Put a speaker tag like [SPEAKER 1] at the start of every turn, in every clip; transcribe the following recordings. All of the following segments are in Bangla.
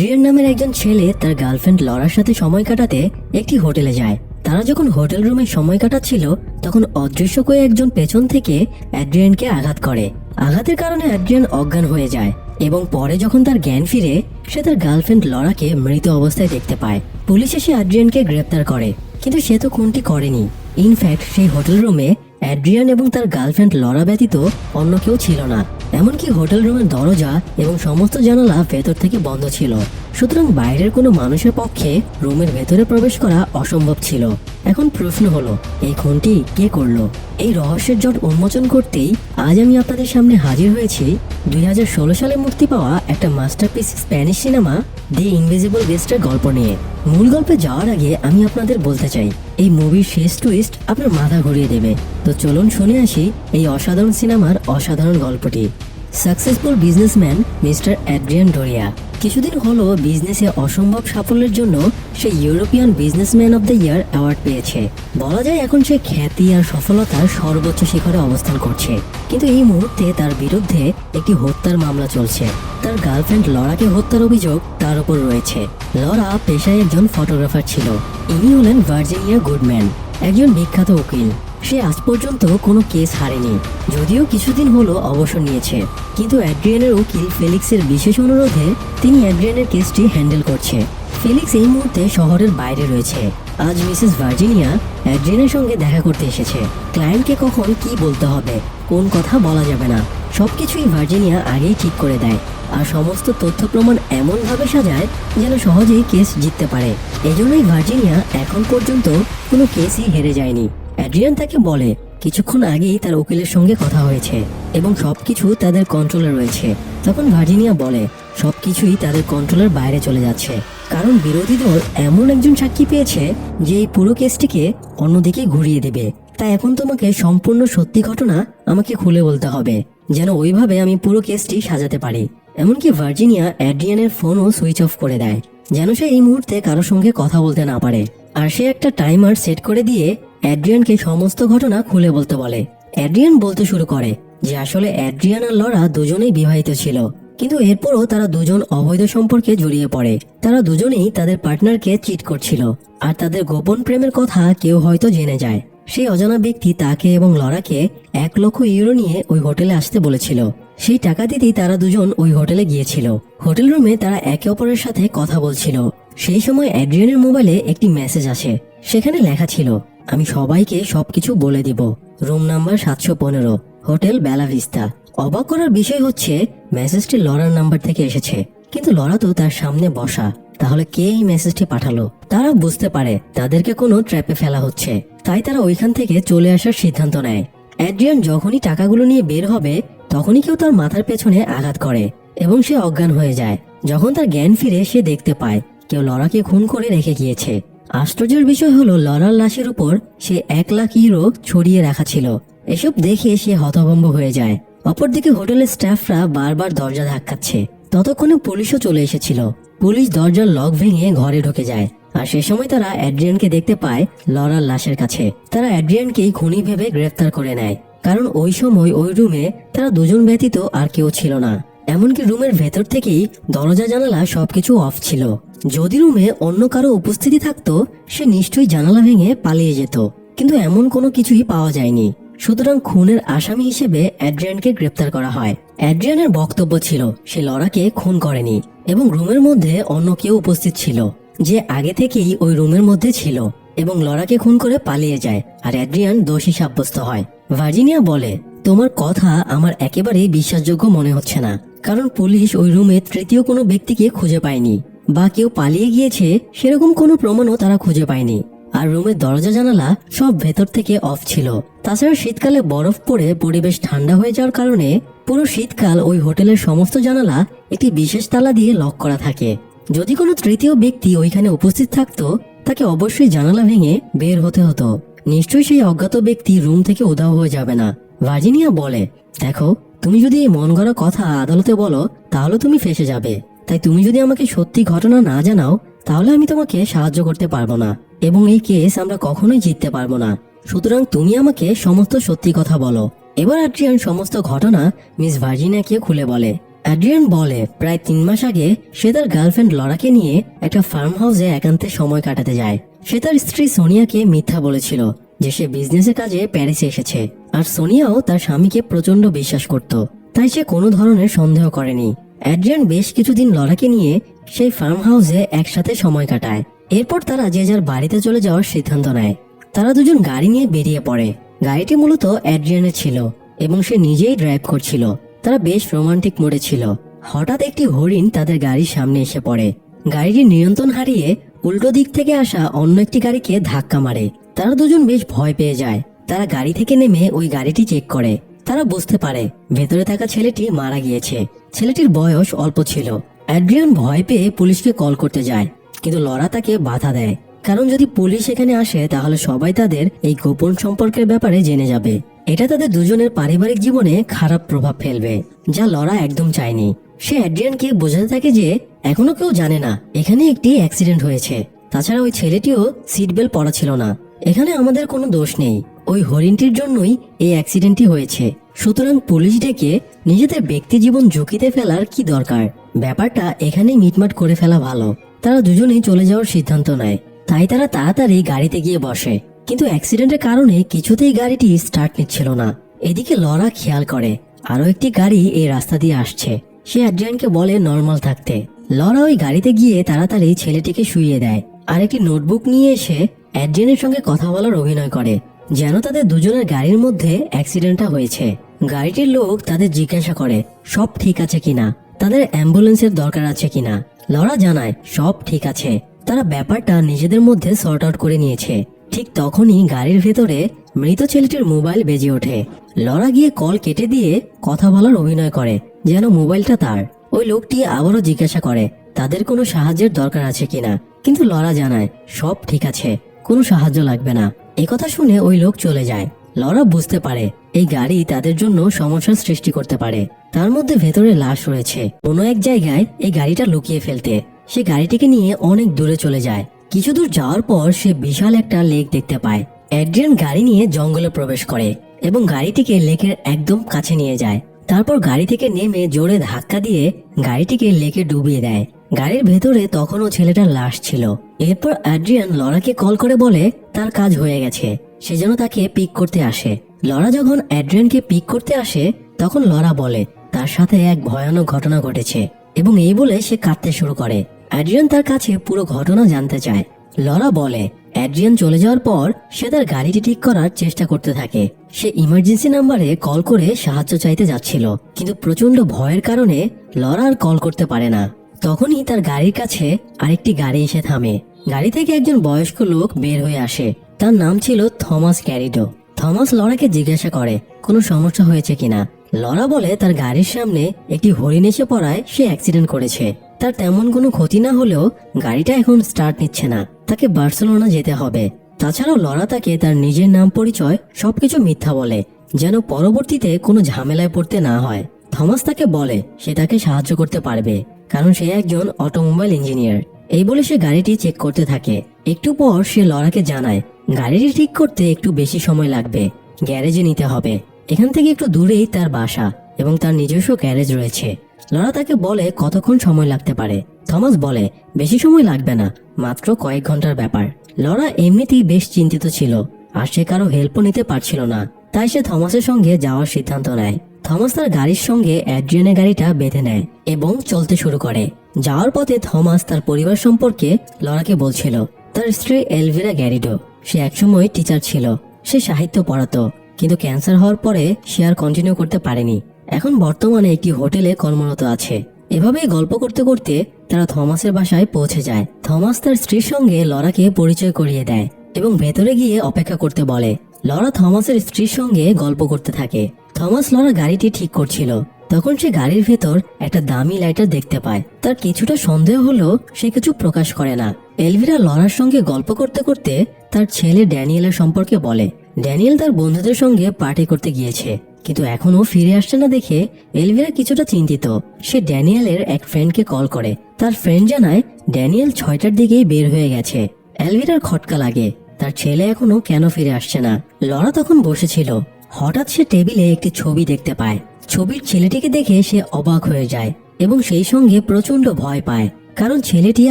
[SPEAKER 1] অ্যাড্রিয়ান নামের একজন ছেলে তার গার্লফ্রেন্ড লরার সাথে সময় কাটাতে একটি হোটেলে যায়। তারা যখন হোটেল রুমে সময় কাটাচ্ছিল, তখন অদৃশ্য করে একজন পেছন থেকে অ্যাড্রিয়ানকে আঘাত করে। আঘাতের কারণে অ্যাড্রিয়ান অজ্ঞান হয়ে যায় এবং পরে যখন তার জ্ঞান ফিরে, সে তার গার্লফ্রেন্ড লরাকে মৃত অবস্থায় দেখতে পায়। পুলিশ এসে অ্যাড্রিয়ানকে গ্রেপ্তার করে, কিন্তু সে তো খুনটি করেনি। ইনফ্যাক্ট, সেই হোটেল রুমে অ্যাড্রিয়ান এবং তার গার্লফ্রেন্ড লরা ব্যতীত অন্য কেউ ছিল না। এমনকি হোটেল রুমের দরজা এবং সমস্ত জানালা ভেতর থেকে বন্ধ ছিল। সুতরাং বাইরের কোনো মানুষের পক্ষে রুমের ভেতরে প্রবেশ করা অসম্ভব ছিল। এখন প্রশ্ন হলো, এই খুনটি কে করল? এই রহস্যের জট উন্মোচন করতেই আজ আমি আপনাদের সামনে হাজির হয়েছি দুই হাজার ষোলো সালে মুক্তি পাওয়া একটা masterpiece Spanish cinema the invisible গেস্টের গল্প নিয়ে। মূল গল্পে যাওয়ার আগে আমি আপনাদের বলতে চাই, এই মুভির শেষ টুইস্ট আপনার মাথা ঘুরিয়ে দেবে। তো চলুন শুনে আসি এই অসাধারণ সিনেমার অসাধারণ গল্পটি। Successful businessman mister Adrian Doria. কিছুদিন হলো বিজনেসে অসম্ভব সাফল্যের জন্য সে European businessman of the year award পেয়েছে। বলা যায় এখন সে খ্যাতি আর সফলতার সর্বোচ্চ শিখরে অবস্থান করছে। কিন্তু এই মুহূর্তে তার বিরুদ্ধে একটি হত্যার মামলা চলছে। তার গার্লফ্রেন্ড লরাকে হত্যার অভিযোগ তার উপর রয়েছে। লরা পেশায় একজন ফটোগ্রাফার ছিল। ইনি হলেন ভার্জিনিয়া গুডম্যান, একজন বিখ্যাত উকিল। সে আজ পর্যন্ত কোনো কেস হারেনি। যদিও কিছুদিন হলো অবসর নিয়েছে। কিন্তু অ্যাড্রিয়ানের উকিল ফেলিক্সের বিশেষ অনুরোধে তিনি অ্যাড্রিয়ানের কেসটি হ্যান্ডেল করছে। ফেলিক্স এই মুহূর্তে শহরের বাইরে রয়েছে। আজ মিসেস ভার্জিনিয়া অ্যাড্রিয়ানের সঙ্গে দেখা করতে এসেছে। ক্লায়েন্টকে কখন কি বলতে হবে, কোন কথা বলা যাবে না, সবকিছুই ভার্জিনিয়া আগেই ঠিক করে দেয়। আর সমস্ত তথ্য প্রমাণ এমনভাবে সাজায় যেন সহজেই কেস জিততে পারে। এজন্যই ভার্জিনিয়া এখন পর্যন্ত কোনো কেসই হেরে যায়নি। অ্যাড্রিয়ান তাকে বলে, কিছুক্ষণ আগেই তার উকিলের সঙ্গে কথা হয়েছে এবং সবকিছু তাদের কন্ট্রোলে রয়েছে। তখন ভার্জিনিয়া বলে, সবকিছুই তাদের কন্ট্রোলের বাইরে চলে যাচ্ছে। কারণ বিরোধী দল এমন একজন সাক্ষী পেয়েছে যে এই পুরো কেসটিকে অন্যদিকে ঘুরিয়ে দেবে। তাই এখন তোমাকে সম্পূর্ণ সত্যি ঘটনা আমাকে খুলে বলতে হবে, যেন ওইভাবে আমি পুরো কেসটি সাজাতে পারি। এমনকি ভার্জিনিয়া অ্যাড্রিয়ানের ফোনও সুইচ অফ করে দেয়, যেন সে এই মুহূর্তে কারোর সঙ্গে কথা বলতে না পারে। আর সে একটা টাইমার সেট করে দিয়ে অ্যাড্রিয়ানকে সমস্ত ঘটনা খুলে বলতে বলে। অ্যাড্রিয়ান বলতে শুরু করে যে আসলে অ্যাড্রিয়ান আর লরা দুজনেই বিবাহিত ছিল। কিন্তু এরপরও তারা দুজন অবৈধ সম্পর্কে জড়িয়ে পড়ে। তারা দুজনেই তাদের পার্টনারকে চিট করছিল। আর তাদের গোপন প্রেমের কথা কেউ হয়তো জেনে যায়। সেই অজানা ব্যক্তি তাকে এবং লরাকে এক লক্ষ ইউরো নিয়ে ওই হোটেলে আসতে বলেছিল। সেই টাকা দিতেই তারা দুজন ওই হোটেলে গিয়েছিল। হোটেল রুমে তারা একে অপরের সাথে কথা বলছিল। সেই সময় অ্যাড্রিয়ানের মোবাইলে একটি মেসেজ আসে। সেখানে লেখা ছিল আমি সবাইকে সবকিছু বলে দিব। রুম নাম্বার সাতশো পনেরো, হোটেল বেলাভিস্তা অবাক করার বিষয় হচ্ছে, মেসেজটি লরার নাম্বার থেকে এসেছে। কিন্তু লরা তো তার সামনে বসা। তাহলে কে এই মেসেজটি পাঠালো? তারা বুঝতে পারে, তাদেরকে কোনো ট্র্যাপে ফেলা হচ্ছে। তাই তারা ওইখান থেকে চলে আসার সিদ্ধান্ত নেয়। অ্যাড্রিয়ান যখনই টাকাগুলো নিয়ে বের হবে, তখনই কেউ তার মাথার পেছনে আঘাত করে এবং সে অজ্ঞান হয়ে যায়। যখন তার জ্ঞান ফিরে, সে দেখতে পায়, কেউ লরাকে খুন করে রেখে গিয়েছে। আশ্চর্যের বিষয় হলো, লরার লাশের উপর সে এক লাখ ইউরো ছড়িয়ে রাখা ছিল। এসব দেখে সে হতভম্ব হয়ে যায়। অপরদিকে হোটেলের স্টাফরা বারবার দরজা ধাক্কাচ্ছে। ততক্ষণে পুলিশও চলে এসেছিল। পুলিশ দরজার লক ভেঙে ঘরে ঢুকে যায়। আর সে সময় তারা অ্যাড্রিয়ানকে দেখতে পায় লরার লাশের কাছে। তারা অ্যাড্রিয়ানকেই খুনি ভেবে গ্রেফতার করে নেয়। কারণ ওই সময় ওই রুমে তারা দুজন ব্যতীত আর কেউ ছিল না। এমনকি রুমের ভেতর থেকেই দরজা, জানালা সবকিছু অফ ছিল। যদি রুমে অন্য কারও উপস্থিতি থাকতো, সে নিশ্চয়ই জানালা ভেঙে পালিয়ে যেত। কিন্তু এমন কোনো কিছুই পাওয়া যায়নি। সুতরাং খুনের আসামি হিসেবে অ্যাড্রিয়ানকে গ্রেপ্তার করা হয়। অ্যাড্রিয়ানের বক্তব্য ছিল, সে লরাকে খুন করেনি এবং রুমের মধ্যে অন্য কেউ উপস্থিত ছিল, যে আগে থেকেই ওই রুমের মধ্যে ছিল এবং লরাকে খুন করে পালিয়ে যায় আর অ্যাড্রিয়ান দোষী সাব্যস্ত হয়। ভার্জিনিয়া বলে, তোমার কথা আমার একেবারেই বিশ্বাসযোগ্য মনে হচ্ছে না। কারণ পুলিশ ওই রুমে তৃতীয় কোনো ব্যক্তিকে খুঁজে পায়নি বা কেউ পালিয়ে গিয়েছে সেরকম কোনো প্রমাণও তারা খুঁজে পায়নি। আর রুমের দরজা জানালা সব ভেতর থেকে অফ ছিল। তাছাড়া শীতকালে বরফ পড়ে পরিবেশ ঠান্ডা হয়ে যাওয়ার কারণে পুরো শীতকাল ওই হোটেলের সমস্ত জানালা একটি বিশেষ তালা দিয়ে লক করা থাকে। যদি কোনো তৃতীয় ব্যক্তি ওইখানে উপস্থিত থাকতো, তাকে অবশ্যই জানালা ভেঙে বের হতে হতো। নিশ্চয়ই সেই অজ্ঞাত ব্যক্তি রুম থেকে উধাও হয়ে যাবে না। ভার্জিনিয়া বলে, দেখো তুমি যদি এই মন গড়া কথা আদালতে বলো, তাহলে তুমি ফেসে যাবে। তাই তুমি যদি আমাকে সত্যি ঘটনা না জানাও, তাহলে আমি তোমাকে সাহায্য করতে পারব না। এবং এই কেস আমরা কখনোই জিততে পারব না। সুতরাং তুমি আমাকে সমস্ত সত্যি কথা বলো। এবার অ্যাড্রিয়ান সমস্ত ঘটনা মিস ভার্জিনিয়াকে খুলে বলে। অ্যাড্রিয়ান বলে, প্রায় তিন মাস আগে সে তার গার্লফ্রেন্ড লরাকে নিয়ে একটা ফার্ম হাউসে একান্তে সময় কাটাতে যায়। সে তার স্ত্রী সোনিয়াকে মিথ্যা বলেছিল। যে সে বিজনেসের কাজে প্যারিসে এসেছে। আর সোনিয়াও তার স্বামীকে প্রচণ্ড বিশ্বাস করত। তাই সে কোনো ধরনের সন্দেহ করেনি। অ্যাড্রিয়ান বেশ কিছুদিন লরাকে নিয়ে সেই ফার্ম হাউসে একসাথে সময় কাটায়। এরপর তারা যে যার বাড়িতে চলে যাওয়ার সিদ্ধান্ত নেয়। তারা দুজন গাড়ি নিয়ে বেরিয়ে পড়ে। গাড়িটি মূলত অ্যাড্রিয়ানের ছিল এবং সে নিজেই ড্রাইভ করছিল। তারা বেশ রোমান্টিক মোডে ছিল। হঠাৎ একটি হরিণ তাদের গাড়ির সামনে এসে পড়ে। গাড়িটি নিয়ন্ত্রণ হারিয়ে উল্টো দিক থেকে আসা অন্য একটি গাড়িকে ধাক্কা মারে। তারা দুজন বেশ ভয় পেয়ে যায়। তারা গাড়ি থেকে নেমে ওই গাড়িটি চেক করে। তারা বুঝতে পারে, ভেতরে থাকা ছেলেটি মারা গিয়েছে। ছেলেটির বয়স অল্প ছিল। অ্যাড্রিয়ান ভয় পেয়ে পুলিশকে কল করতে যায়, কিন্তু লরা তাকে বাধা দেয়। কারণ যদি পুলিশ এখানে আসে, তাহলে সবাই তাদের এই গোপন সম্পর্কের ব্যাপারে জেনে যাবে। এটা তাদের দুজনের পারিবারিক জীবনে খারাপ প্রভাব ফেলবে, যা লরা একদম চায়নি। সে অ্যাড্রিয়ানকে বোঝাতে থাকে যে, এখনও কেউ জানে না, এখানে একটি অ্যাক্সিডেন্ট হয়েছে। তাছাড়া ওই ছেলেটিও সিট বেল্ট পরা ছিল না। এখানে আমাদের কোনো দোষ নেই। ওই হরিণটির জন্যই এই অ্যাক্সিডেন্টটি হয়েছে। সুতরাং পুলিশ ডেকে নিজেদের ব্যক্তি জীবন ঝুঁকিতে ফেলার কি দরকার? ব্যাপারটা এখানেই মিটমাট করে ফেলা ভালো। তারা দুজনেই চলে যাওয়ার সিদ্ধান্ত নেয়। তাই তারা তাড়াতাড়ি গাড়িতে গিয়ে বসে। কিন্তু অ্যাক্সিডেন্টের কারণে কিছুতেই গাড়িটি স্টার্ট নিচ্ছিল না। এদিকে লরা খেয়াল করে। আরও একটি গাড়ি এই রাস্তা দিয়ে আসছে। সে অ্যাড্রিয়ানকে বলে নর্মাল থাকতে। লরা ওই গাড়িতে গিয়ে তাড়াতাড়ি ছেলেটিকে শুইয়ে দেয়। আর একটি নোটবুক নিয়ে এসে অ্যাড্রিয়ানের সঙ্গে কথা বলার অভিনয় করে, যেন তাদের দুজনের গাড়ির মধ্যে অ্যাক্সিডেন্টটা হয়েছে। গাড়িটির লোক তাদের জিজ্ঞাসা করে, সব ঠিক আছে কিনা? তাদের অ্যাম্বুলেন্সের দরকার আছে কিনা? লরা জানায়, সব ঠিক আছে। তারা ব্যাপারটা নিজেদের মধ্যে সর্ট আউট করে নিয়েছে। ঠিক তখনই গাড়ির ভেতরে মৃত ছেলেটির মোবাইল বেজে ওঠে। লরা গিয়ে কল কেটে দিয়ে কথা বলার অভিনয় করে, যেন মোবাইলটা তার। ওই লোকটি আবারও জিজ্ঞাসা করে, তাদের কোনো সাহায্যের দরকার আছে কিনা? কিন্তু লরা জানায়, সব ঠিক আছে। কোনো সাহায্য লাগবে না। কথা শুনে ওই লোক চলে যায়। লরা বুঝতে পারে, এই গাড়ি তাদের জন্য সমস্যার সৃষ্টি করতে পারে। তার মধ্যে ভেতরে লাশ রয়েছে। কোনো এক জায়গায় এই গাড়িটা লুকিয়ে ফেলতে। সে গাড়িটিকে নিয়ে অনেক দূরে চলে যায়। কিছু দূর যাওয়ার পর সে বিশাল একটা লেক দেখতে পায়। অ্যাড্রিয়ান গাড়ি নিয়ে জঙ্গলে প্রবেশ করে এবং গাড়িটিকে লেকের একদম কাছে নিয়ে যায়। তারপর গাড়ি থেকে নেমে জোরে ধাক্কা দিয়ে গাড়িটিকে লেকে ডুবিয়ে দেয়। গাড়ির ভেতরে তখনও ছেলেটার লাশ ছিল। এরপর অ্যাড্রিয়ান লরাকে কল করে বলে, তার কাজ হয়ে গেছে। সে যেন তাকে পিক করতে আসে। লরা যখন অ্যাড্রিয়ানকে পিক করতে আসে, তখন লরা বলে, তার সাথে এক ভয়ানক ঘটনা ঘটেছে। এবং এই বলে সে কাঁদতে শুরু করে। অ্যাড্রিয়ান তার কাছে পুরো ঘটনা জানতে চায়। লরা বলে, অ্যাড্রিয়ান চলে যাওয়ার পর সে তার গাড়িটি ঠিক করার চেষ্টা করতে থাকে। সে ইমার্জেন্সি নাম্বারে কল করে সাহায্য চাইতে যাচ্ছিল। কিন্তু প্রচণ্ড ভয়ের কারণে লরা আর কল করতে পারে না। তখনই তার গাড়ির কাছে আরেকটি গাড়ি এসে থামে। গাড়ি থেকে একজন বয়স্ক লোক বের হয়ে আসে। তার নাম ছিল থমাস ক্যারিডো। থমাস লরাকে জিজ্ঞাসা করে, কোনো সমস্যা হয়েছে কিনা? লরা বলে, তার গাড়ির সামনে একটি হরিণ এসে পড়ায় সে অ্যাক্সিডেন্ট করেছে। তার তেমন কোনো ক্ষতি না হলেও গাড়িটা এখন স্টার্ট নিচ্ছে না। তাকে বার্সেলোনা যেতে হবে। তাছাড়াও লরা তাকে তার নিজের নাম পরিচয় সবকিছু মিথ্যা বলে, যেন পরবর্তীতে কোনো ঝামেলায় পড়তে না হয়। থমাস তাকে বলে সে তাকে সাহায্য করতে পারবে, কারণ সে একজন অটোমোবাইল ইঞ্জিনিয়ার। এই বলে সে গাড়িটি চেক করতে থাকে। একটু পর সে লরাকে জানায়, গাড়িটি ঠিক করতে একটু বেশি সময় লাগবে, গ্যারেজে নিতে হবে। এখান থেকে একটু দূরেই তার বাসা এবং তার নিজস্ব গ্যারেজ রয়েছে। লরা তাকে বলে, কতক্ষণ সময় লাগতে পারে? থমাস বলে, বেশি সময় লাগবে না, মাত্র কয়েক ঘণ্টার ব্যাপার। লরা এমনিতেই বেশ চিন্তিত ছিল, আর সে কারও হেল্পও নিতে পারছিল না। তাই সে থমাসের সঙ্গে যাওয়ার সিদ্ধান্ত নেয়। থমাস তার গাড়ির সঙ্গে অ্যাড্রিয়ানের গাড়িটা বেঁধে নেয় এবং চলতে শুরু করে। যাওয়ার পথে থমাস তার পরিবার সম্পর্কে লরাকে বলছিল, তার স্ত্রী এলভিরা গ্যারিডো, সে একসময় টিচার ছিল। সে সাহিত্য পড়াতো, কিন্তু ক্যান্সার হওয়ার পরে সে আর কন্টিনিউ করতে পারেনি। এখন বর্তমানে একটি হোটেলে কর্মরত আছে। এভাবেই গল্প করতে করতে তারা থমাসের বাসায় পৌঁছে যায়। থমাস তার স্ত্রীর সঙ্গে লরাকে পরিচয় করিয়ে দেয় এবং ভেতরে গিয়ে অপেক্ষা করতে বলে। লরা থমাসের স্ত্রীর সঙ্গে গল্প করতে থাকে। থমাস লরা গাড়িটি ঠিক করছিল। তখন সে গাড়ির ভেতর একটা দামি লাইটার দেখতে পায়। তার কিছুটা সন্দেহ হলেও সে কিছু প্রকাশ করে না। এলভিরা লরার সঙ্গে গল্প করতে করতে তার ছেলে ড্যানিয়েলের সম্পর্কে বলে। ড্যানিয়েল তার বন্ধুদের সঙ্গে পার্টি করতে গিয়েছে, কিন্তু এখনও ফিরে আসছে না দেখে এলভিরা কিছুটা চিন্তিত। সে ড্যানিয়েলের এক ফ্রেন্ডকে কল করে। তার ফ্রেন্ড জানায়, ড্যানিয়েল ছয়টার দিকেই বের হয়ে গেছে। এলভিরার খটকা লাগে। তার ছেলে এখনও কেন ফিরে আসছে না? লরা তখন বসেছিল। হঠাৎ সে টেবিলে একটি ছবি দেখতে পায়। ছবির ছেলেটিকে দেখে সে অবাক হয়ে যায় এবং সেই সঙ্গে প্রচণ্ড ভয় পায়। কারণ ছেলেটি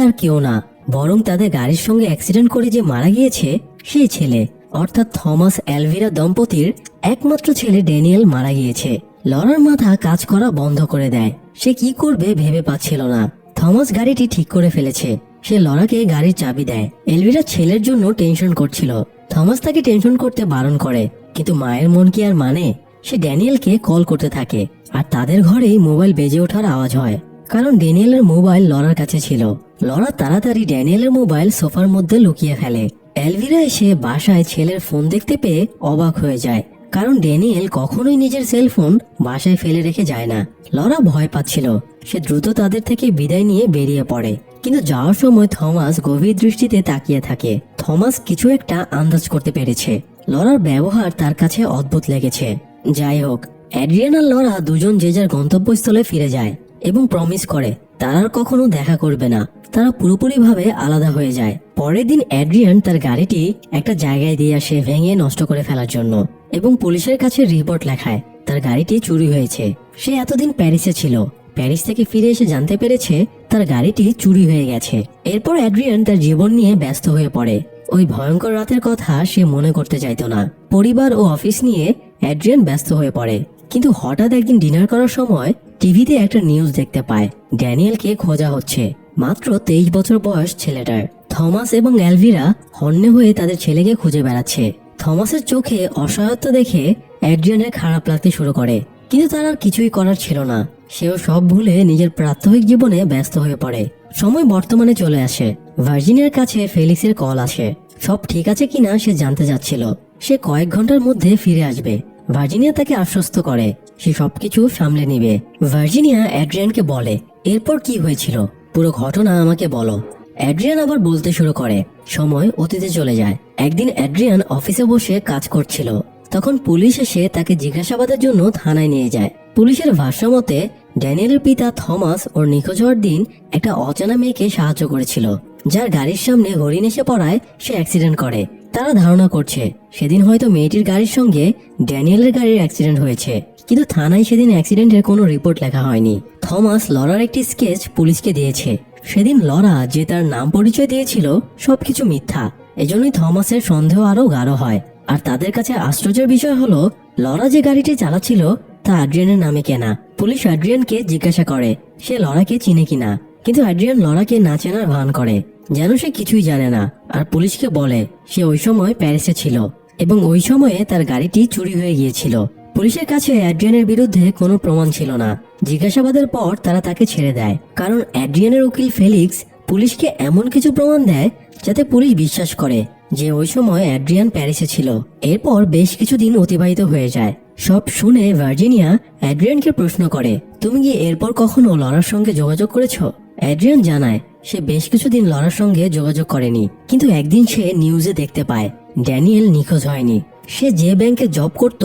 [SPEAKER 1] আর কেউ না, বরং তাদের গাড়ির সঙ্গে অ্যাক্সিডেন্ট করে যে মারা গিয়েছে, সেই ছেলে। অর্থাৎ থমাস অ্যালভিরা দম্পতির একমাত্র ছেলে ড্যানিয়েল মারা গিয়েছে। লরার মাথা কাজ করা বন্ধ করে দেয়। সে কি করবে ভেবে পাচ্ছিল না। থমাস গাড়িটি ঠিক করে ফেলেছে। সে লরাকে গাড়ির চাবি দেয়। এলভিরা ছেলের জন্য টেনশন করছিল। থমাস তাকে টেনশন করতে বারণ করে। কিন্তু মায়ের মন কি আর মানে? সে ড্যানিয়েলকে কল করতে থাকে, আর তাদের ঘরেই মোবাইল বেজে ওঠার আওয়াজ হয়। কারণ ড্যানিয়েলের মোবাইল লরার কাছে ছিল। লরা তাড়াতাড়ি ড্যানিয়েলের মোবাইল সোফার মধ্যে লুকিয়ে ফেলে। এলভিরা এসে বাসায় ছেলের ফোন দেখতে পেয়ে অবাক হয়ে যায়। কারণ ড্যানিয়েল কখনোই নিজের সেলফোন বাসায় ফেলে রেখে যায় না। লরা ভয় পাচ্ছিল। সে দ্রুত তাদের থেকে বিদায় নিয়ে বেরিয়ে পড়ে। কিন্তু যাওয়ার সময় থমাস গভীর দৃষ্টিতে তাকিয়ে থাকে। থমাস কিছু একটা আন্দাজ করতে পেরেছে। লরার ব্যবহার তার কাছে অদ্ভুত লেগেছে। যাই হোক, অ্যাড্রিয়ান আর লরা দুজন যে যার গন্তব্যস্থলে ফিরে যায় এবং প্রমিস করে, তারা আর কখনো দেখা করবে না। তারা পুরোপুরিভাবে আলাদা হয়ে যায়। পরের দিন অ্যাড্রিয়ান তার গাড়িটি একটা জায়গায় দিয়ে আসে ভেঙে নষ্ট করে ফেলার জন্য এবং পুলিশের কাছে রিপোর্ট লেখায়, তার গাড়িটি চুরি হয়েছে। সে এতদিন প্যারিসে ছিল। প্যারিস থেকে ফিরে এসে জানতে পেরেছে তার গাড়িটি চুরি হয়ে গেছে। এরপর অ্যাড্রিয়ান তার জীবন নিয়ে ব্যস্ত হয়ে পড়ে। ওই ভয়ঙ্কর রাতের কথা সে মনে করতে চাইতো না। পরিবার ও অফিস নিয়ে অ্যাড্রিয়ান ব্যস্ত হয়ে পড়ে। কিন্তু হঠাৎ একদিন ডিনার করার সময় টিভিতে একটা নিউজ দেখতে পায়। ড্যানিয়েলকে খোঁজা হচ্ছে। মাত্র তেইশ বছর বয়স ছেলেটার। থমাস এবং অ্যালভিরা হন্যে হয়ে তাদের ছেলেকে খুঁজে বেড়াচ্ছে। থমাসের চোখে অসহায়ত্ব দেখে অ্যাড্রিয়ানের খারাপ লাগতে শুরু করে। কিন্তু তার আর কিছুই করার ছিল না। সেও সব ভুলে নিজের প্রাত্যহিক জীবনে ব্যস্ত হয়ে পড়ে। সময় বর্তমানে চলে আসে। ভার্জিনিয়ার কাছে ফেলিক্সের কল আসে। সব ঠিক আছে কিনা সে জানতে যাচ্ছিল। সে কয়েক ঘণ্টার মধ্যে ফিরে আসবে। ভার্জিনিয়া তাকে আশ্বস্ত করে। সে সবকিছু সামলে নিবে। ভার্জিনিয়া অ্যাড্রিয়ানকে বলে, এরপর কি হয়েছিল? পুরো ঘটনা আমাকে বলো। অ্যাড্রিয়ান আবার বলতে শুরু করে, সময় অতীতে চলে যায়। একদিন অ্যাড্রিয়ান অফিসে বসে কাজ করছিল। তখন পুলিশ এসে তাকে জিজ্ঞাসাবাদের জন্য থানায় নিয়ে যায়। পুলিশের ভাষ্য মতে ড্যানিয়েলের পিতা থমাস ওর নিখোঁজ হওয়ার দিন একটা অজানা মেয়েকে সাহায্য করেছিল। যার গাড়ির সামনে হরিণ এসে পড়ায় সে অ্যাক্সিডেন্ট করে। তারা ধারণা করছে, সেদিন হয়তো মেয়েটির গাড়ির সঙ্গে ড্যানিয়েলের গাড়ির অ্যাক্সিডেন্ট হয়েছে। কিন্তু থানায় সেদিন অ্যাক্সিডেন্টের কোনো রিপোর্ট লেখা হয়নি। থমাস লরার একটি স্কেচ পুলিশকে দিয়েছে। সেদিন লরা যে তার নাম পরিচয় দিয়েছিল, সবকিছু মিথ্যা। এজন্যই থমাসের সন্দেহ আরও গাঢ় হয়। আর তাদের কাছে আশ্চর্যের বিষয় হলো, লরা যে গাড়িটি চালাচ্ছিল, তা আড্রিয়ানের নামে কেনা। পুলিশ অ্যাড্রিয়ানকে জিজ্ঞাসা করে, সে লরাকে চিনে কিনা? কিন্তু অ্যাড্রিয়ান লরাকে না চেনার ভান করে, যেন সে কিছুই জানে না। আর পুলিশকে বলে, সে ওই সময় প্যারিসে ছিল এবং ওই সময়ে তার গাড়িটি চুরি হয়ে গিয়েছিল। পুলিশের কাছে অ্যাড্রিয়ানের বিরুদ্ধে কোনো প্রমাণ ছিল না। জিজ্ঞাসাবাদের পর তারা তাকে ছেড়ে দেয়। কারণ অ্যাড্রিয়ানের উকিল ফেলিক্স পুলিশকে এমন কিছু প্রমাণ দেয়, যাতে পুলিশ বিশ্বাস করে যে ওই সময় অ্যাড্রিয়ান প্যারিসে ছিল। এরপর বেশ কিছুদিন অতিবাহিত হয়ে যায়। সব শুনে ভার্জিনিয়া অ্যাড্রিয়ানকে প্রশ্ন করে, তুমি কি এরপর কখনো লরার সঙ্গে যোগাযোগ করেছ? অ্যাড্রিয়ান জানায়, সে বেশ কিছুদিন লরার সঙ্গে যোগাযোগ করেনি, কিন্তু একদিন সে নিউজে দেখতে পায়, ড্যানিয়েল নিখোঁজ হয়নি। সে যে ব্যাংকে জব করত,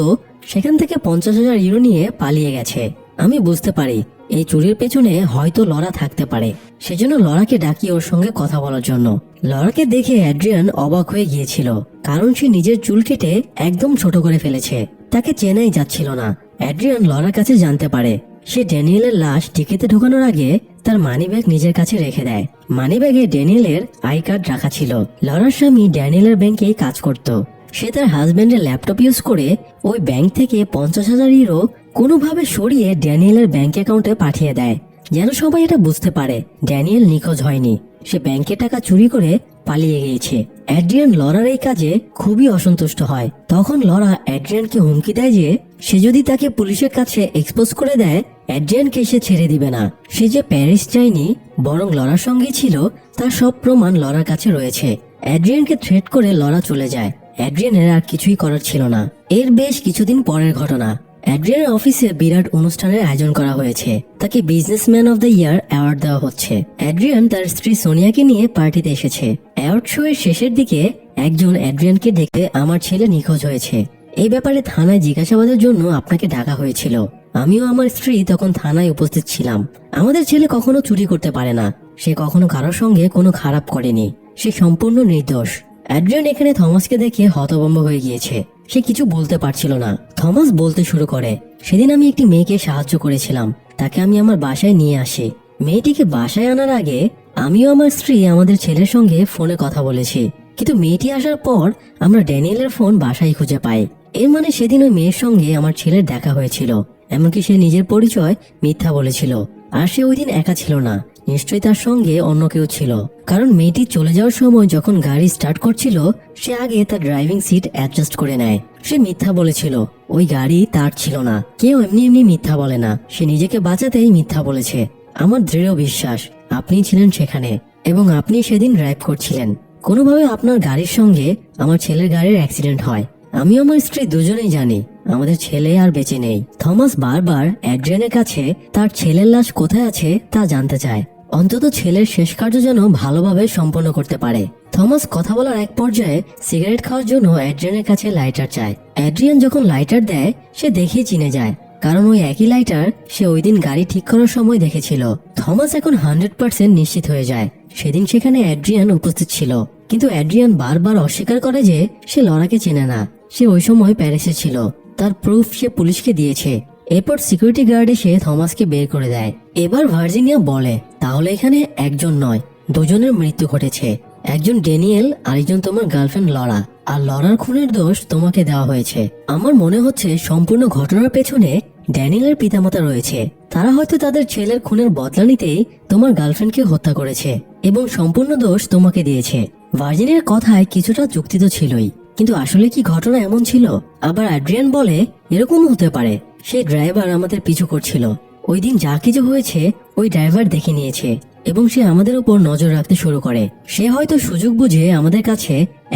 [SPEAKER 1] সেখান থেকে পঞ্চাশ হাজার ইউরো নিয়ে পালিয়ে গেছে। আমি বুঝতে পারি, এই চুরির পেছনে হয়তো লরা থাকতে পারে। সেজন্য লরাকে ডাকি ওর সঙ্গে কথা বলার জন্য। লরাকে দেখে অ্যাড্রিয়ান অবাক হয়ে গিয়েছিল, কারণ সে নিজের চুল কেটে একদম ছোট করে ফেলেছে। তাকে চেনাই যাচ্ছিল না। অ্যাড্রিয়ান লরার কাছে জানতে পারে, সে ড্যানিয়েলের লাশ টিকিতে ঢোকানোর আগে তার মানিব্যাগ নিজের কাছে রেখে দেয়। মানিব্যাগে ড্যানিয়েলের আই কার্ড রাখা ছিল। লরার স্বামী ড্যানিয়েলের ব্যাংকেই কাজ করত। সে তার হাজবেন্ডের ল্যাপটপ ইউজ করে ওই ব্যাংক থেকে পঞ্চাশ হাজার ইউরো কোনোভাবে সরিয়ে ড্যানিয়েলের ব্যাংক অ্যাকাউন্টে পাঠিয়ে দেয়। যেন সবাই এটা বুঝতে পারে, ড্যানিয়েল নিখোঁজ হয়নি। সে ব্যাংকে টাকা চুরি করে পালিয়ে গিয়েছে। অ্যাড্রিয়ান লরার এই কাজে খুবই অসন্তুষ্ট হয়। তখন লরা অ্যাড্রিয়ানকে হুমকি দেয় যে, সে যদি তাকে পুলিশের কাছে এক্সপোজ করে দেয়, অ্যাড্রিয়ানকে সে ছেড়ে দিবে না। সে যে প্যারিস যায়নি, বরং লরার সঙ্গে ছিল, তার সব প্রমাণ লরার কাছে রয়েছে। অ্যাড্রিয়ানকে থ্রেট করে লরা চলে যায়। অ্যাড্রিয়ানের আর কিছুই করার ছিল না। এর বেশ কিছুদিন পরের ঘটনা। অ্যাড্রিয়ানের অফিসে বিরাট অনুষ্ঠানের আয়োজন করা হয়েছে। তাকে businessman of the year award দেওয়া হচ্ছে। অ্যাড্রিয়ান তার স্ত্রী সোনিয়াকে নিয়ে পার্টিতে এসেছে। অ্যাওয়ার্ড শো এর শেষের দিকে একজন অ্যাড্রিয়ানকে দেখতে আমার ছেলে নিখোঁজ হয়েছে। এই ব্যাপারে থানায় জিজ্ঞাসাবাদের জন্য আপনাকে ডাকা হয়েছিল। আমিও আমার স্ত্রী তখন থানায় উপস্থিত ছিলাম। আমাদের ছেলে কখনো চুরি করতে পারে না। সে কখনো কারোর সঙ্গে কোনো খারাপ করেনি। সে সম্পূর্ণ নির্দোষ। অ্যাড্রিয়ান এখানে থমাসকে দেখে হতভম্ব হয়ে গিয়েছে। সে কিছু বলতে পারছিল না। থমাস বলতে শুরু করে, সেদিন আমি একটি মেয়েকে সাহায্য করেছিলাম। তাকে আমি আমার বাসায় নিয়ে আসি। মেয়েটিকে বাসায় আনার আগে আমিও আমার স্ত্রী আমাদের ছেলের সঙ্গে ফোনে কথা বলেছি। কিন্তু মেয়েটি আসার পর আমরা ড্যানিয়েলের ফোন বাসায় খুঁজে পাই। এর মানে সেদিন ওই মেয়ের সঙ্গে আমার ছেলের দেখা হয়েছিল। এমনকি সে নিজের পরিচয় মিথ্যা বলেছিল। আর সে ওই দিন একা ছিল না। নিশ্চয়ই তার সঙ্গে অন্য কেউ ছিল। কারণ মেয়েটি চলে যাওয়ার সময় যখন গাড়ি স্টার্ট করছিল, সে আগে তার ড্রাইভিং সিট অ্যাডজাস্ট করে নেয়। সে মিথ্যা বলেছিল। ওই গাড়ি তার ছিল না। কেউ এমনি এমনি মিথ্যা বলে না। সে নিজেকে বাঁচাতেই মিথ্যা বলেছে। আমার দৃঢ় বিশ্বাস, আপনি ছিলেন সেখানে, এবং আপনি সেদিন ড্রাইভ করছিলেন। কোনোভাবে আপনার গাড়ির সঙ্গে আমার ছেলের গাড়ির অ্যাক্সিডেন্ট হয়। আমি আমার স্ত্রী দুজনেই জানি, আমাদের ছেলে আর বেঁচে নেই। থমাস বারবার অ্যাড্রিয়ানের কাছে তার ছেলের লাশ কোথায় আছে তা জানতে চায়। অন্তত ছেলের শেষ কার্য যেন ভালোভাবে সম্পন্ন করতে পারে। থমাস কথা বলার এক পর্যায়ে সিগারেট খাওয়ার জন্য অ্যাড্রিয়ানের কাছে লাইটার চায়। অ্যাড্রিয়ান যখন লাইটার দেয়, সে দেখেই চিনে যায়। কারণ ওই একই লাইটার সে ওই দিন গাড়ি ঠিক করার সময় দেখেছিল। থমাস এখন হান্ড্রেড পার্সেন্ট নিশ্চিত হয়ে যায়। সেদিন সেখানে অ্যাড্রিয়ান উপস্থিত ছিল। কিন্তু অ্যাড্রিয়ান বারবার অস্বীকার করে যে সে লরাকে চেনে না। সে ওই সময় প্যারিসে ছিল। তার প্রুফ সে পুলিশকে দিয়েছে। এরপর সিকিউরিটি গার্ড এসে থমাসকে বের করে দেয়। এবার ভার্জিনিয়া বলে তাহলে এখানে একজন নয়, দুজনের মৃত্যু ঘটেছে। একজন ডেনিয়েল আরেকজন তোমার গার্লফ্রেন্ড লরা। আর লরার খুনের দোষ তোমাকে দেওয়া হয়েছে। আমার মনে হচ্ছে সম্পূর্ণ ঘটনার পেছনে ড্যানিয়েলের পিতামাতা রয়েছে। তারা হয়তো তাদের ছেলের খুনের বদলা নিতেই তোমার গার্লফ্রেন্ডকে হত্যা করেছে এবং সম্পূর্ণ দোষ তোমাকে দিয়েছে। ভার্জিনের কথায় কিছুটা যুক্তি তো ছিলই। কিন্তু আসলে কি ঘটনা এমন ছিল? আবার অ্যাড্রিয়ান বলে এরকম হতে পারে। সেই ড্রাইভার আমাদের পিছু করছিল। ওই দিন যা কিছু হয়েছে, ওই ড্রাইভার দেখে নিয়েছে এবং সে আমাদের উপর নজর রাখতে শুরু করে। সে হয়তো সুযোগ বুঝে আমাদের কাছে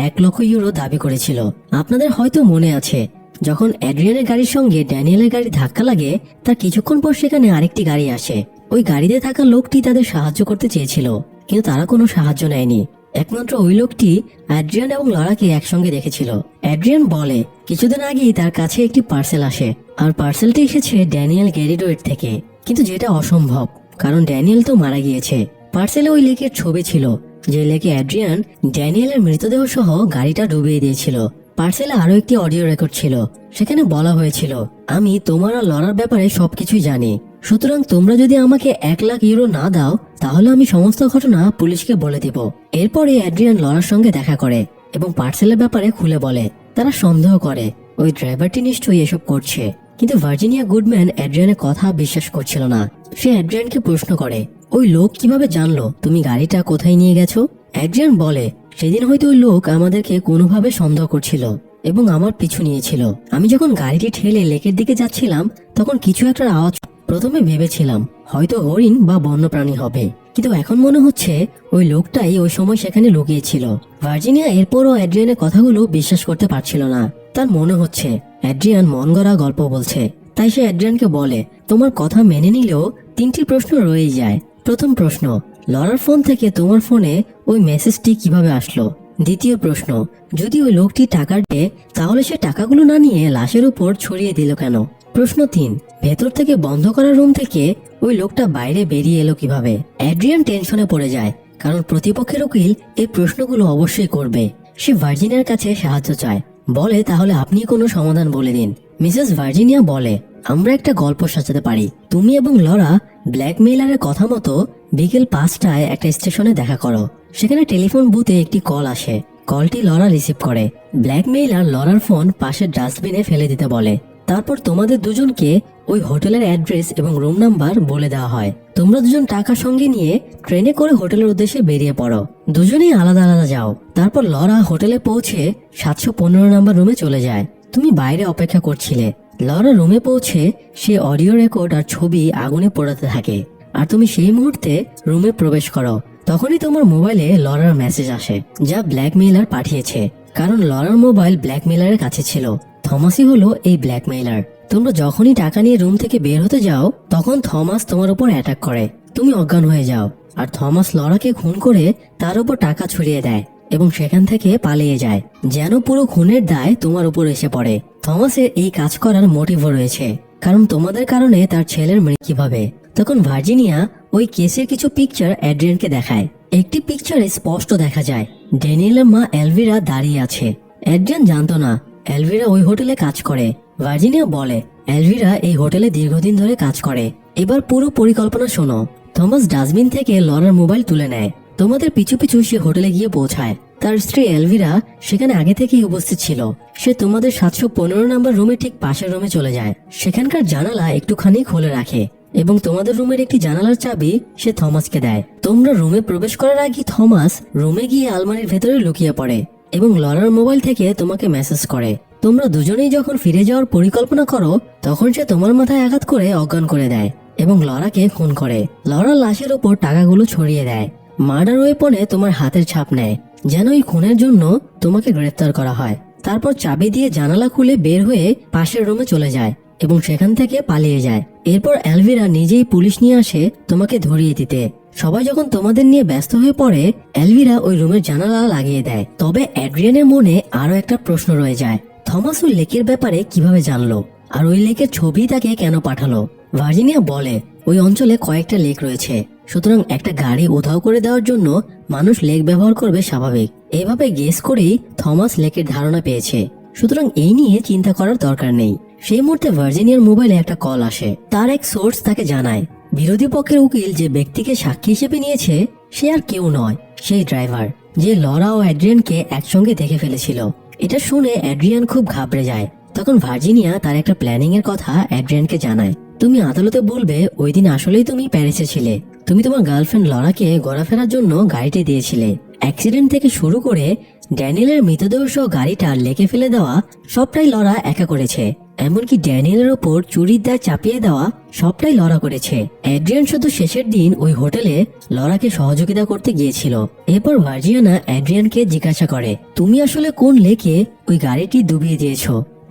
[SPEAKER 1] এক লক্ষ ইউরো দাবি করেছিল। আপনাদের হয়তো মনে আছে, যখন অ্যাড্রিয়ানের গাড়ির সঙ্গে ড্যানিয়েলের গাড়ি ধাক্কা লাগে, তার কিছুক্ষণ পর সেখানে আরেকটি গাড়ি আসে। ওই গাড়িতে থাকা লোকটি তাদের সাহায্য করতে চেয়েছিল, কিন্তু তারা কোনো সাহায্য নেয়নি। একমাত্র ওই লোকটি অ্যাড্রিয়ান এবং লড়াকে একসঙ্গে দেখেছিল। অ্যাড্রিয়ান বলে, কিছুদিন আগেই তার কাছে একটি পার্সেল আসে, আর পার্সেলটি এসেছে ড্যানিয়েল গ্যারিডোয়ের থেকে। কিন্তু যেটা অসম্ভব, কারণ ড্যানিয়েল তো মারা গিয়েছে। পার্সেলে ওই লেকের ছবি ছিল, যে লেকে অ্যাড্রিয়ান ড্যানিয়েলের মৃতদেহ সহ গাড়িটা ডুবিয়ে দিয়েছিল। পার্সেলে আরও একটি অডিও রেকর্ড ছিল, সেখানে বলা হয়েছিল, আমি তোমার লড়ার ব্যাপারে সবকিছুই জানি। সুতরাং তোমরা যদি আমাকে এক লাখ ইউরো না দাও তাহলে আমি সমস্ত ঘটনা পুলিশকে বলে দিব। এরপরে অ্যাড্রিয়ান লড়ার সঙ্গে দেখা করে এবং পার্সেলের ব্যাপারে খুলে বলে। তারা সন্দেহ করে, ওই ড্রাইভারটি নিশ্চয়ই এসব করছে। কিন্তু ভার্জিনিয়া গুডম্যান অ্যাড্রিয়ানের কথা বিশ্বাস করছিল না। সে অ্যাড্রিয়ানকে প্রশ্ন করে, ওই লোক কীভাবে জানলো? তুমি গাড়িটা কোথায় নিয়ে গেছো? অ্যাড্রিয়ান বলে, সেদিন হয়তো ওই লোক আমাদেরকে কোনোভাবে সন্দেহ করছিল এবং আমার পিছু নিয়েছিল। আমি যখন গাড়িটি ঠেলে লেকের দিকে যাচ্ছিলাম, তখন কিছু একটা আওয়াজ প্রথমে ভেবেছিলাম হয়তো হরিণ বা বন্যপ্রাণী হবে। কিন্তু এখন মনে হচ্ছে ওই লোকটাই ওই সময় সেখানে লুকিয়েছিল। ভার্জিনিয়া এরপরও অ্যাড্রিয়ানের কথাগুলো বিশ্বাস করতে পারছিল না। তার মনে হচ্ছে, অ্যাড্রিয়ান মন গড়া গল্প বলছে। তাই সে অ্যাড্রিয়ানকে বলে, তোমার কথা মেনে নিলেও তিনটি প্রশ্ন রয়েই যায়। প্রথম প্রশ্ন, লরার ফোন থেকে তোমার ফোনে ওই মেসেজটি কীভাবে আসলো? দ্বিতীয় প্রশ্ন, যদি ওই লোকটি টাকা দেয়, তাহলে সে টাকাগুলো না নিয়ে লাশের উপর ছড়িয়ে দিল কেন? প্রশ্ন তিন, ভেতর থেকে বন্ধ করা রুম থেকে ওই লোকটা বাইরে বেরিয়ে এলো কীভাবে? অ্যাড্রিয়ান টেনশনে পড়ে যায়, কারণ প্রতিপক্ষের উকিল এই প্রশ্নগুলো অবশ্যই করবে। সে ভার্জিনিয়ার কাছে সাহায্য চায়। বলে, তাহলে আপনি কোনো সমাধান বলে দিন। মিসেস ভার্জিনিয়া বলে, আমরা একটা গল্প সাজাতে পারি। তুমি এবং লরা ব্ল্যাকমেইলারের কথা মতো বিকেল পাঁচটায় একটা স্টেশনে দেখা করো। সেখানে টেলিফোন বুথে একটি কল আসে। কলটি লরা রিসিভ করে। ব্ল্যাকমেইলার লরার ফোন পাশের ডাস্টবিনে ফেলে দিতে বলে। তারপর তোমাদের দুজনকে ওই হোটেলের অ্যাড্রেস এবং রুম নাম্বার বলে দেওয়া হয়। তোমরা দুজন টাকা সঙ্গে নিয়ে ট্রেনে করে হোটেলের উদ্দেশ্যে বেরিয়ে পড়ো। দুজনেই আলাদা আলাদা যাও। তারপর লরা হোটেলে পৌঁছে সাতশো পনেরো নাম্বার রুমে চলে যায়। তুমি বাইরে অপেক্ষা করছিলে। লরা রুমে পৌঁছে সে অডিও রেকর্ড আর ছবি আগুনে পোড়াতে থাকে। আর তুমি সেই মুহূর্তে রুমে প্রবেশ করো। তখনই তোমার মোবাইলে লরার মেসেজ আসে, যা ব্ল্যাকমেইলার পাঠিয়েছে। কারণ লরার মোবাইল ব্ল্যাকমেইলারের কাছে ছিল। থমাসই হলো এই ব্ল্যাকমেইলার। তোমরা যখনই টাকা নিয়ে রুম থেকে বের হতে যাও, তখন থমাস তোমার উপর অ্যাটাক করে। তুমি অজ্ঞান হয়ে যাও। আর থমাস লরাকে খুন করে তার উপর টাকা ছড়িয়ে দেয় এবং সেখান থেকে পালিয়ে যায়, যেন পুরো খুনের দায় তোমার উপর এসে পড়ে। থমাসের এই কাজ করার মোটিভও রয়েছে, কারণ তোমাদের কারণে তার ছেলের মৃত্যু হবে। তখন ভার্জিনিয়া ওই কেসের কিছু পিকচার অ্যাড্রিয়ানকে দেখায়। একটি পিকচারে স্পষ্ট দেখা যায় ড্যানিয়েলের মা এলভিরা দাঁড়িয়ে আছে। অ্যাড্রিয়ান জানতো না এলভিরা ওই হোটেলে কাজ করে। ভার্জিনিয়া বলে এলভিরা এই হোটেলে দীর্ঘদিন ধরে কাজ করে। এবার পুরো পরিকল্পনা শোনো। থমাস ডাস্টবিন থেকে লরার মোবাইল তুলে নেয়। তোমাদের পিছু পিছু সে হোটেলে গিয়ে পৌঁছায়। তার স্ত্রী এলভিরা সেখানে আগে থেকেই উপস্থিত ছিল। সে তোমাদের সাতশো পনেরো নম্বর রুমে ঠিক পাশের রুমে চলে যায়। সেখানকার জানালা একটুখানি খুলে রাখে এবং তোমাদের রুমের একটি জানালার চাবি সে থমাসকে দেয়। তোমরা রুমে প্রবেশ করার আগে থমাস রুমে গিয়ে আলমারির ভেতরে লুকিয়ে পড়ে। এবং লরার মোবাইল থেকে তোমাকে মেসেজ করে। তোমরা দুজনেই যখন ফিরে যাওয়ার পরিকল্পনা করো, তখন সে তোমার মাথায় আঘাত করে অজ্ঞান করে দেয় এবং লরাকে খুন করে। লরার লাশের ওপর টাকাগুলো ছড়িয়ে দেয়। মার্ডার ওয়েপনে তোমার হাতের ছাপ নেয়, যেন এই খুনের জন্য তোমাকে গ্রেফতার করা হয়। তারপর চাবি দিয়ে জানালা খুলে বের হয়ে পাশের রুমে চলে যায় এবং সেখান থেকে পালিয়ে যায়। এরপর অ্যালভিরা নিজেই পুলিশ নিয়ে আসে তোমাকে ধরিয়ে দিতে। সবাই যখন তোমাদের নিয়ে ব্যস্ত হয়ে পড়ে অ্যালভিরা ওই রুমের জানালা লাগিয়ে দেয়। তবে অ্যাড্রিয়ানের মনে আরও একটা প্রশ্ন রয়ে যায়। থমাস ওই লেকের ব্যাপারে কীভাবে জানলো? আর ওই লেকের ছবি তাকে কেন পাঠালো? ভার্জিনিয়া বলে, ওই অঞ্চলে কয়েকটা লেক রয়েছে। সুতরাং একটা গাড়ি উধাও করে দেওয়ার জন্য মানুষ লেক ব্যবহার করবে স্বাভাবিক। এভাবে গেস করেই থমাস লেকের ধারণা পেয়েছে। সুতরাং এই নিয়ে চিন্তা করার দরকার নেই। সেই মুহূর্তে ভার্জিনিয়ার মোবাইলে একটা কল আসে। তার এক সোর্স তাকে জানায় বিরোধী পক্ষের উকিল যে ব্যক্তিকে সাক্ষী হিসেবে নিয়েছে, সে আর কেউ নয়, সেই ড্রাইভার, যে লরা ও অ্যাড্রিয়ানকে একসঙ্গে দেখে ফেলেছিল। এটা শুনে অ্যাড্রিয়ান খুব ঘাবড়ে যায়। তখন ভার্জিনিয়া তার একটা প্ল্যানিং এর কথা অ্যাড্রিয়ানকে জানায়। তুমি আদালতে বলবে, ওই দিন আসলেই তুমি প্যারিসে ছিলে। তুমি তোমার গার্লফ্রেন্ড লরাকে ঘোরাফেরার জন্য গাড়িটি দিয়েছিলে। অ্যাক্সিডেন্ট থেকে শুরু করে ড্যানিয়েলের মৃতদেহ সহ গাড়িটা লেকে ফেলে দেওয়া সবটাই লরা একা করেছে। এমনকি ড্যানিয়েলের ওপর চুরির দায় চাপিয়ে দেওয়া সবটাই লড়া করেছে। অ্যাড্রিয়ান শুধু শেষের দিন ওই হোটেলে লড়াকে সহযোগিতা করতে গিয়েছিল। এরপর ভার্জিয়ানা অ্যাড্রিয়ানকে জিজ্ঞাসা করে, তুমি আসলে কোন লেকে ওই গাড়িটি ডুবিয়ে দিয়েছ?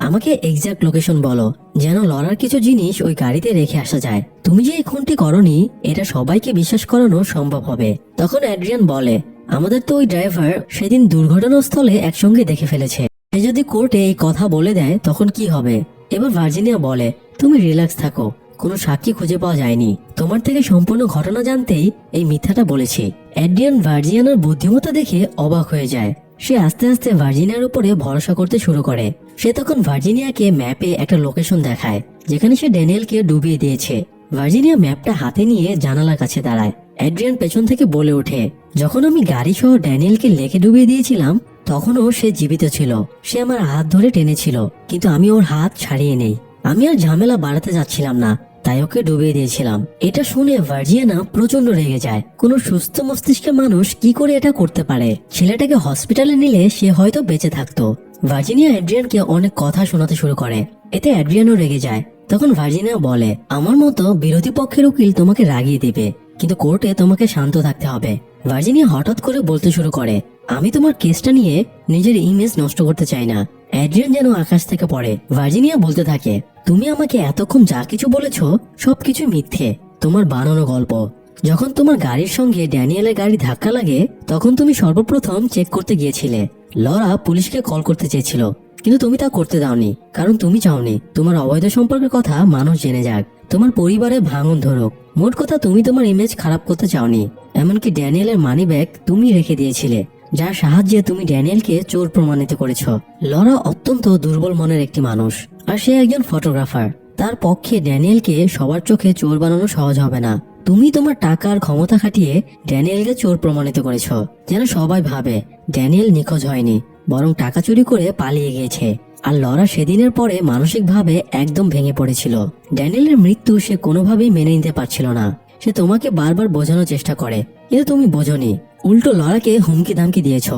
[SPEAKER 1] আমাকে এক্সাক্ট লোকেশন বলো, যেন লড়ার কিছু জিনিস ওই গাড়িতে রেখে আসা যায়। তুমি যে এই খুনটি করনি, এটা সবাইকে বিশ্বাস করানো সম্ভব হবে। তখন অ্যাড্রিয়ান বলে, আমাদের তো ওই ড্রাইভার সেদিন দুর্ঘটনাস্থলে একসঙ্গে দেখে ফেলেছে। সে যদি কোর্টে এই কথা বলে দেয়, তখন কি হবে? এবার ভার্জিনিয়া বলে, তুমি রিল্যাক্স থাকো, কোনো সাক্ষী খুঁজে পাওয়া যায়নি। তোমার থেকে সম্পূর্ণ ঘটনা জানতেই এই মিথ্যাটা বলেছি। অ্যাড্রিয়ান ভার্জিয়ানার বুদ্ধিমত্তা দেখে অবাক হয়ে যায়। সে আস্তে আস্তে ভার্জিনিয়ার উপরে ভরসা করতে শুরু করে। সে তখন ভার্জিনিয়াকে ম্যাপে একটা লোকেশন দেখায়, যেখানে সে ড্যানিয়েলকে ডুবিয়ে দিয়েছে। ভার্জিনিয়া ম্যাপটা হাতে নিয়ে জানালার কাছে দাঁড়ায়। অ্যাড্রিয়ান পেছন থেকে বলে ওঠে, যখন আমি গাড়ি সহ ড্যানিয়েলকে লেকে ডুবিয়ে দিয়েছিলাম তখনও সে জীবিত ছিল। সে আমার হাত ধরে টেনেছিল, কিন্তু আমি ওর হাত ছাড়িয়ে নেই। আমি আর ঝামেলা বাড়াতে যাচ্ছিলাম না, তাই ওকে ডুবিয়ে দিয়েছিলাম। এটা শুনে ভার্জিয়ানা প্রচণ্ড রেগে যায়। কোনো সুস্থ মস্তিষ্কের মানুষ কি করে এটা করতে পারে? ছেলেটাকে হসপিটালে নিলে সে হয়তো বেঁচে থাকতো। ভার্জিনিয়া অ্যাড্রিয়ানকে অনেক কথা শোনাতে শুরু করে। এতে অ্যাড্রিয়ানও রেগে যায়। তখন ভার্জিনিয়া বলে, আমার মতো বিরোধী পক্ষের উকিল তোমাকে রাগিয়ে দিবে, কিন্তু কোর্টে তোমাকে শান্ত থাকতে হবে। ভার্জিনিয়া হঠাৎ করে বলতে শুরু করে আমি তোমার কেসটা নিয়ে নিজের ইমেজ নষ্ট করতে চাই না। অ্যাড্রিয়ান যেন আকাশ থেকে পড়ে। ভার্জিনিয়া বলতে থাকে, তুমি আমাকে এতক্ষণ যা কিছু বলেছ, সবকিছু মিথ্যে। তোমার বানানো গল্প। যখন তোমার গাড়ির সঙ্গে ড্যানিয়েলের গাড়ি ধাক্কা লাগে, তখন তুমি সর্বপ্রথম চেক করতে গিয়েছিলে। লরা পুলিশকে কল করতে চেয়েছিল। কিন্তু তুমি তা করতে দাওনি, কারণ তুমি চাওনি। তোমার অবৈধ সম্পর্কের কথা মানুষ জেনে যাক। তোমার পরিবারে ভাঙন ধরুক। মোট কথা, তুমি তোমার ইমেজ খারাপ করতে চাওনি। এমনকি ড্যানিয়েলের মানি ব্যাগ তুমি রেখে দিয়েছিলে। যার সাহায্যে তুমি ড্যানিয়েলকে চোর প্রমাণিত করেছ। লরা অত্যন্ত দুর্বল মনের একটি মানুষ, আর সে একজন ফটোগ্রাফার। তার পক্ষে ড্যানিয়েলকে সবার চোখে চোর বানানো সহজ হবে না। তুমি তোমার টাকার ক্ষমতা খাটিয়ে ড্যানিয়েলকে চোর প্রমাণিত করেছ, যেন সবাই ভাবে ড্যানিয়েল নিখোঁজ হয়নি, বরং টাকা চুরি করে পালিয়ে গিয়েছে। আর লরা সেদিনের পরে মানসিকভাবে একদম ভেঙে পড়েছিল। ড্যানিয়েলের মৃত্যু সে কোনোভাবেই মেনে নিতে পারছিল না। সে তোমাকে বারবার বোঝানোর চেষ্টা করে কিন্তু তুমি বোঝনি, উল্টো লরাকে হুমকি ধামকি দিয়েছ।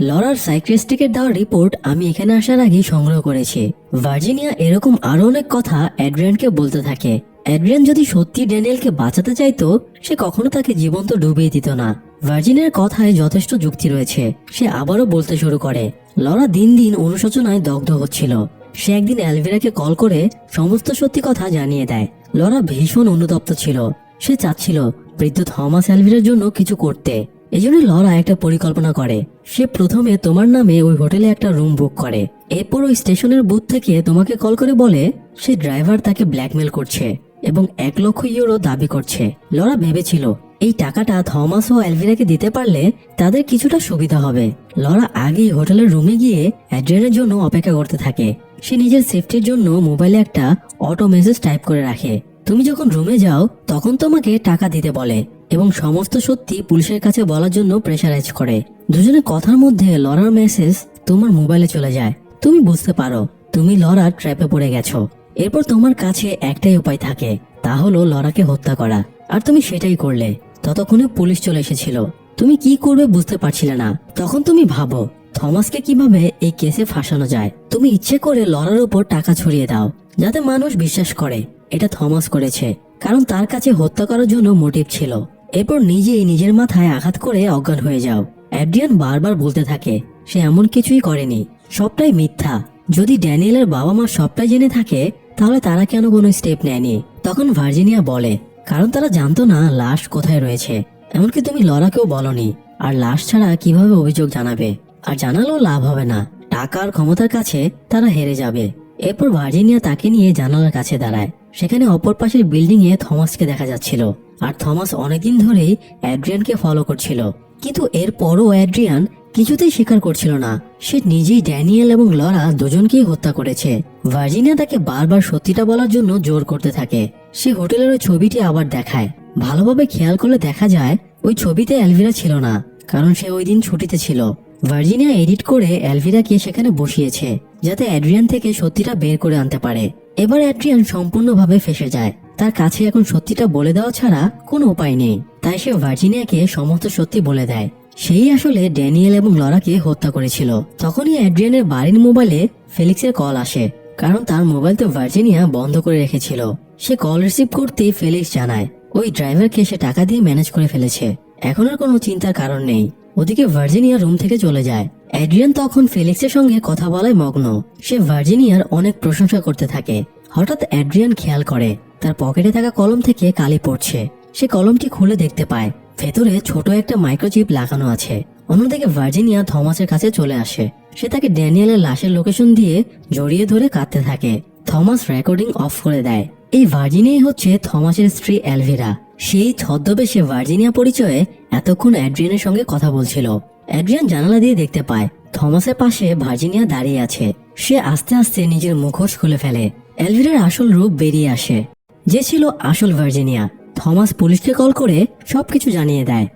[SPEAKER 1] লরার সাইক্রেস্টিকের দেওয়া রিপোর্ট আমি এখানে আসার আগেই সংগ্রহ করেছি। ভার্জিনিয়া এরকম আরও অনেক কথা অ্যাড্রিয়ানকে বলতে থাকে। অ্যাড্রিয়ান যদি সত্যি ড্যানিয়েলকে বাঁচাতে চাইতো, সে কখনো তাকে জীবন্ত ডুবিয়ে দিত না। ভার্জিনের কথায় যথেষ্ট যুক্তি রয়েছে। সে আবারও বলতে শুরু করে। লরা দিন দিন অনুশোচনায় দগ্ধ হচ্ছিল। সে একদিন অ্যালভিরাকে কল করে সমস্ত সত্যি কথা জানিয়ে দেয়। লরা ভীষণ অনুতপ্ত ছিল। সে চাচ্ছিল বৃদ্ধ থমাস অ্যালভিরার জন্য কিছু করতে। এই জন্য লরা একটা পরিকল্পনা করে। সে প্রথমে তোমার নামে ওই হোটেলে একটা রুম বুক করে। এরপর ওই স্টেশনের বুথ থেকে তোমাকে কল করে বলে, সে ড্রাইভার তাকে ব্ল্যাকমেল করছে এবং এক লক্ষ ইউরো দাবি করছে। লরা ভেবেছিল, এই টাকাটা থমাস ও অ্যালভিরাকে দিতে পারলে তাদের কিছুটা সুবিধা হবে। লরা আগেই হোটেলের রুমে গিয়ে অ্যাড্রিয়ানের জন্য অপেক্ষা করতে থাকে। সে নিজের সেফটির জন্য মোবাইলে একটা অটো মেসেজ টাইপ করে রাখে। তুমি যখন রুমে যাও, তখন তোমাকে টাকা দিতে বলে এবং সমস্ত সত্যি পুলিশের কাছে বলার জন্য প্রেশারাইজ করে। দুজনের কথার মধ্যে লরার মেসেজ তোমার মোবাইলে চলে যায়। তুমি বুঝতে পারো, তুমি লরার ট্র্যাপে পড়ে গেছো। এরপর তোমার কাছে একটাই উপায় থাকে, তা হলো লরাকে হত্যা করা। আর তুমি সেটাই করলে। ততক্ষণে পুলিশ চলে এসেছিল। তুমি কি করবে বুঝতে পারছিলে না। তখন তুমি ভাবো, থমাসকে কীভাবে এই কেসে ফাঁসানো যায়। তুমি ইচ্ছে করে লরার উপর টাকা ছড়িয়ে দাও, যাতে মানুষ বিশ্বাস করে। এটা থমাস করেছে, কারণ তার কাছে হত্যা করার জন্য মোটিভ ছিল। এরপর নিজেই নিজের মাথায় আঘাত করে অজ্ঞান হয়ে যাও। অ্যাড্রিয়ান বারবার বলতে থাকে, সে এমন কিছুই করেনি, সবটাই মিথ্যা। যদি ড্যানিয়েলের বাবা মা সবটাই জেনে থাকে, তাহলে তারা কেন কোনো স্টেপ নেয়নি? তখন ভার্জিনিয়া বলে, কারণ তারা জানতো না লাশ কোথায় রয়েছে। এমনকি তুমি লরাকেও বলনি, আর লাশ ছাড়া কীভাবে অভিযোগ জানাবে? আর জানালেও লাভ হবে না। টাকার ক্ষমতার কাছে তারা হেরে যাবে। এরপর ভার্জিনিয়া তাকে নিয়ে জানালার কাছে দাঁড়ায়। সেখানে অপর পাশের বিল্ডিং এ থমাসকে দেখা যাচ্ছিল। আর থমাস অনেকদিন ধরেই অ্যাড্রিয়ানকে ফলো করছিল। কিন্তু এরপরও অ্যাড্রিয়ান কিছুতেই স্বীকার করছিল না। সে নিজেই ড্যানিয়েল এবং লরা দুজনকেই হত্যা করেছে। ভার্জিনিয়া তাকে বারবার সত্যিটা বলার জন্য জোর করতে থাকে। সে হোটেলের ওই ছবিটি আবার দেখায়। ভালোভাবে খেয়াল করলে দেখা যায়, ওই ছবিতে অ্যালভিরা ছিল না, কারণ সে ওই দিন ছুটিতে ছিল। ভার্জিনিয়া এডিট করে অ্যালভিরাকে সেখানে বসিয়েছে। যাতে অ্যাড্রিয়ান থেকে সত্যিটা বের করে আনতে পারে। এবার অ্যাড্রিয়ান সম্পূর্ণভাবে ফেসে যায়। তার কাছে এখন সত্যিটা বলে দেওয়া ছাড়া কোনো উপায় নেই। তাই সে ভার্জিনিয়াকে সমস্ত সত্যি বলে দেয়। সেই আসলে ড্যানিয়েল এবং লরাকে হত্যা করেছিল। তখনই অ্যাড্রিয়ানের বাড়ির মোবাইলে ফেলিক্সের কল আসে। কারণ তার মোবাইল তো ভার্জিনিয়া বন্ধ করে রেখেছিল। সে কল রিসিভ করতেই ফেলিক্স জানায়, ওই ড্রাইভারকে সে টাকা দিয়ে ম্যানেজ করে ফেলেছে। এখন আর কোনো চিন্তার কারণ নেই। ওদিকে ভার্জিনিয়া রুম থেকে চলে যায়। অ্যাড্রিয়ান তখন ফেলিক্সের সঙ্গে কথা বলায় মগ্ন। সে ভার্জিনিয়ার অনেক প্রশংসা করতে থাকে। হঠাৎ অ্যাড্রিয়ান খেয়াল করে, তার পকেটে থাকা কলম থেকে কালি পড়ছে। সে কলমটি খুলে দেখতে পায়, ভেতরে ছোট একটা মাইক্রোচিপ লাগানো আছে। অন্যদিকে ভার্জিনিয়া থমাসের কাছে চলে আসে। সে তাকে ড্যানিয়েলের লাশের লোকেশন দিয়ে জড়িয়ে ধরে কাঁদতে থাকে। থমাস রেকর্ডিং অফ করে দেয়, এই ভার্জিনিয়াই হচ্ছে থমাসের স্ত্রী অ্যালভিরা। সেই ছদ্মবেশে ভার্জিনিয়া পরিচয়ে এতক্ষণ অ্যাড্রিয়ানের সঙ্গে কথা বলছিল। অ্যাড্রিয়ান জানালা দিয়ে দেখতে পায়, থমাসের পাশে ভার্জিনিয়া দাঁড়িয়ে আছে। সে আস্তে আস্তে নিজের মুখোশ খুলে ফেলে। অ্যালভিরার আসল রূপ বেরিয়ে আসে। যে ছিল আসল ভার্জিনিয়া, থমাস পুলিশকে কল করে সবকিছু জানিয়ে দেয়।